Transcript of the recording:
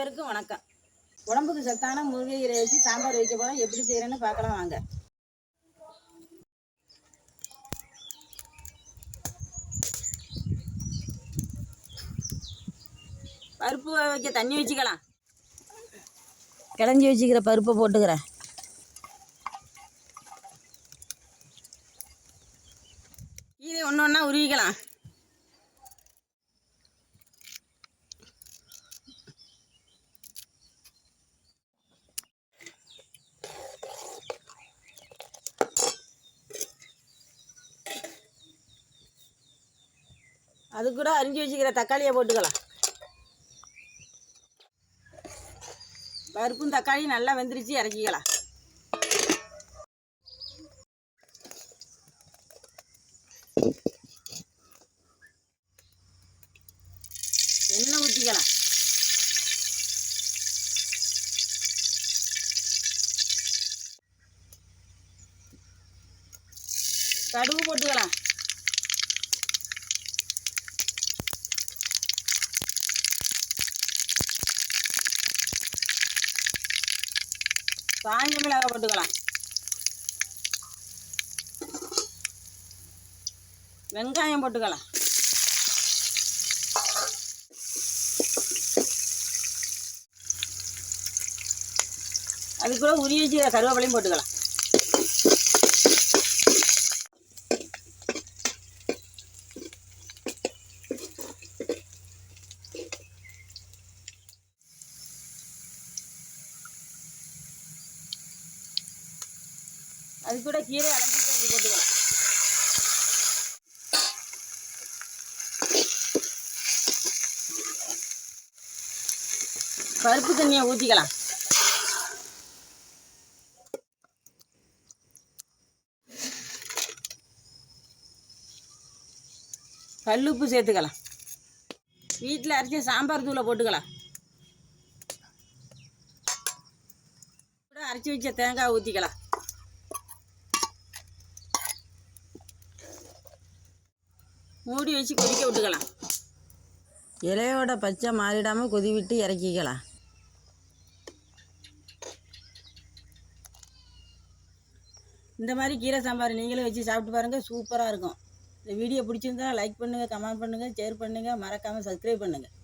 பேருக்கும் வணக்கம். உடம்புக்கு சத்தான முருங்கைக்கீரை வச்சு சாம்பார் வைக்க போகிறோம் எப்படி செய்கிறேன்னு பார்க்கலாம் வாங்க. பருப்பு வைக்க தண்ணி வச்சுக்கலாம். கிளஞ்சி வச்சுக்கிற பருப்பை போட்டுக்கிறேன். கீரை ஒன்று ஒன்றா உருவிக்கலாம். அது கூட அரிஞ்சு வச்சுக்கிற தக்காளியை போட்டுக்கலாம். பருப்பும் தக்காளியும் நல்லா வெந்துருச்சு இறக்கிக்கலாம். எண்ணெய் ஊற்றிக்கலாம் கடுகு போட்டுக்கலாம். காஞ்ச மிளகாய் போட்டுக்கலாம். வெங்காயம் போட்டுக்கலாம். அது கூட உரிய வச்சு கருவேப்பிலையும் போட்டுக்கலாம். அது கூட கீரை அலசிட்டு போட்டுக்கலாம். பருப்பு தண்ணியை ஊற்றிக்கலாம் கல்லுப்பு சேர்த்துக்கலாம். வீட்டில் அரைச்ச சாம்பார் தூளை போட்டுக்கலாம். கூட அரைச்சி வச்ச தேங்காய் ஊற்றிக்கலாம் மூடி வச்சு கொதிக்க விட்டுக்கலாம். இலையோட பச்சை மாறிடாமல் கொதி விட்டு இறக்கிக்கலாம். இந்த மாதிரி கீரை சாம்பார் நீங்களும் வச்சு சாப்பிட்டு பாருங்கள் சூப்பராக இருக்கும். இந்த வீடியோ பிடிச்சிருந்தா லைக் பண்ணுங்கள் கமெண்ட் பண்ணுங்கள் ஷேர் பண்ணுங்கள் மறக்காமல் சப்ஸ்கிரைப் பண்ணுங்கள்